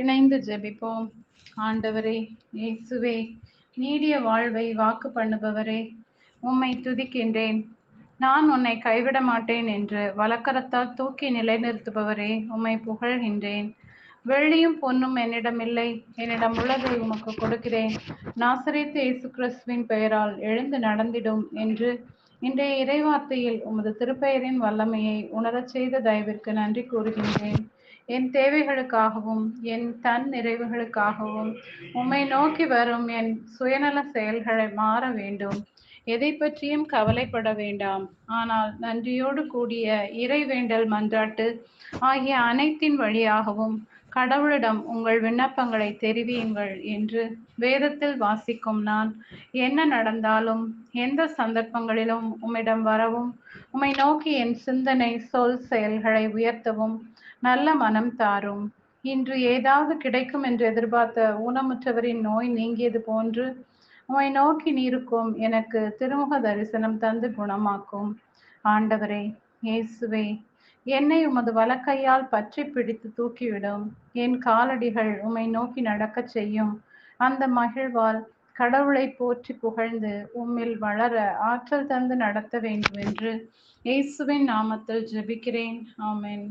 இணைந்து ஜெபிப்போம். ஆண்டவரே இயேசுவே நீடிய வாழ்வை வாக்கு பண்ணுபவரே உம்மை துதிக்கின்றேன். நான் உன்னை கைவிட மாட்டேன் என்று வழக்கரத்தால் தூக்கி நிலைநிறுத்துபவரே உம்மை புகழ்கின்றேன். வெள்ளியும் பொன்னும் என்னிடம் இல்லை. என்னிடம் உள்ளதை உமக்கு கொடுக்கிறேன். நாசரித்து இயேசு கிறிஸ்துவின் பெயரால் எழுந்து நடந்திடும் என்று இன்றைய இறைவார்த்தையில் உமது திருப்பெயரின் வல்லமையை உணரச் செய்த தயவிற்கு நன்றி கூறுகின்றேன். என் தேவைகளுக்காகவும் என் தன் நிறைவுகளுக்காகவும் உம்மை நோக்கி வரும் என் சுயநல செயல்களை மாற வேண்டும். எதை பற்றியும் கவலைப்பட வேண்டாம். ஆனால் நன்றியோடு கூடிய இறைவேண்டல் மன்றாட்டு ஆகிய அனைத்தின் வழியாகவும் கடவுளிடம் உங்கள் விண்ணப்பங்களை தெரிவியுங்கள் என்று வேதத்தில் வாசிக்கும் நான். என்ன நடந்தாலும் எந்த சந்தர்ப்பங்களிலும் உம்மிடம் வரவும் உம்மை நோக்கி என் சிந்தனை சொல் செயல்களை உயர்த்தவும் நல்ல மனம் தாரும். இன்று ஏதாவது கிடைக்கும் என்று எதிர்பார்த்த ஊனமுற்றவரின் நோய் நீங்கியது போன்று உம்மை நோக்கி நீருக்கும் எனக்கு திருமுக தரிசனம் தந்து குணமாக்கும். ஆண்டவரே இயேசுவே என்னை உமது வலக்கையால் பற்றி பிடித்து தூக்கிவிடும். என் காலடிகள் உம்மை நோக்கி நடக்கச் செய்யும். அந்த மகிழ்வால் கடவுளை போற்றி புகழ்ந்து உம்மில் வளர ஆற்றல் தந்து நடத்த வேண்டும் என்று இயேசுவின் நாமத்தில் ஜெபிக்கிறேன். ஆமேன்.